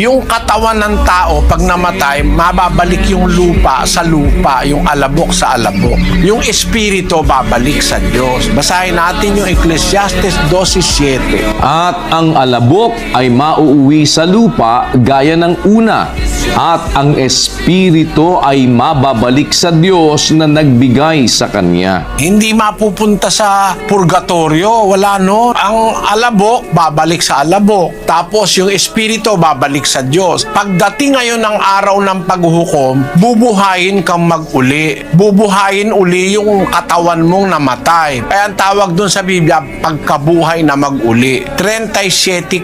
Yung katawan ng tao, pag namatay, mababalik yung lupa sa lupa, yung alabok sa alabok. Yung espiritu babalik sa Diyos. Basahin natin yung Ecclesiastes 12.7. At ang alabok ay mauuwi sa lupa gaya ng una. At ang espiritu ay mababalik sa Diyos na nagbigay sa kanya. Hindi mapupunta sa purgatorio, wala no. Ang alabok, babalik sa alabok. Tapos yung espiritu, babalik sa Diyos. Pagdating ngayon ng araw ng paghuhukom, bubuhayin kang mag-uli. Bubuhayin uli yung katawan mong namatay. Kaya ang tawag doon sa Biblia, pagkabuhay na mag-uli. 37.4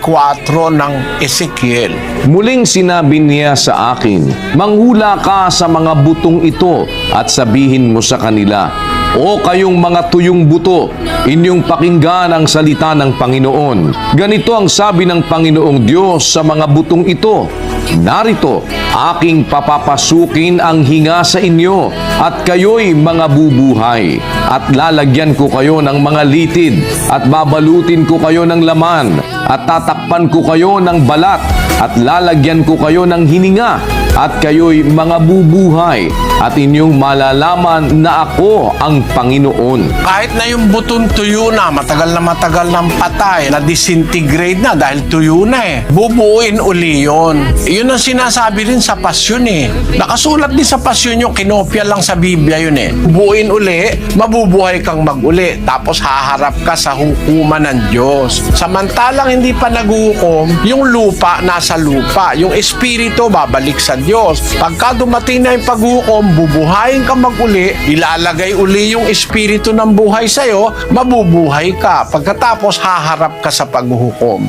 ng Ezekiel. Muling sinabi niya sa akin, Manghula ka sa mga butong ito at sabihin mo sa kanila, O kayong mga tuyong buto, inyong pakinggan ang salita ng Panginoon. Ganito ang sabi ng Panginoong Diyos sa mga butong ito, Narito, aking papapasukin ang hinga sa inyo at kayo'y mga bubuhay. At lalagyan ko kayo ng mga litid at babalutin ko kayo ng laman at tatakpan ko kayo ng balat at lalagyan ko kayo ng hininga at kayo'y mga bubuhay at inyong malalaman na ako ang Panginoon. Kahit na yung butong tuyo na, matagal na matagal ng patay, na disintegrate na dahil tuyo na eh. Bubuuin uli yun. Yun ang sinasabi rin sa pasyon eh. Nakasulat din sa pasyon yung kinopya lang sa Biblia yun eh. Buuin uli, mabubuhay kang mag-uli. Tapos haharap ka sa hukuman ng Diyos. Samantalang hindi pa naghuhukom, yung lupa nasa lupa. Yung espiritu babalik sa Diyos. Pagka dumating na yung paghuhukom, bubuhayin ka mag-uli, ilalagay uli yung espiritu ng buhay sa'yo, mabubuhay ka. Pagkatapos, haharap ka sa paghuhukom.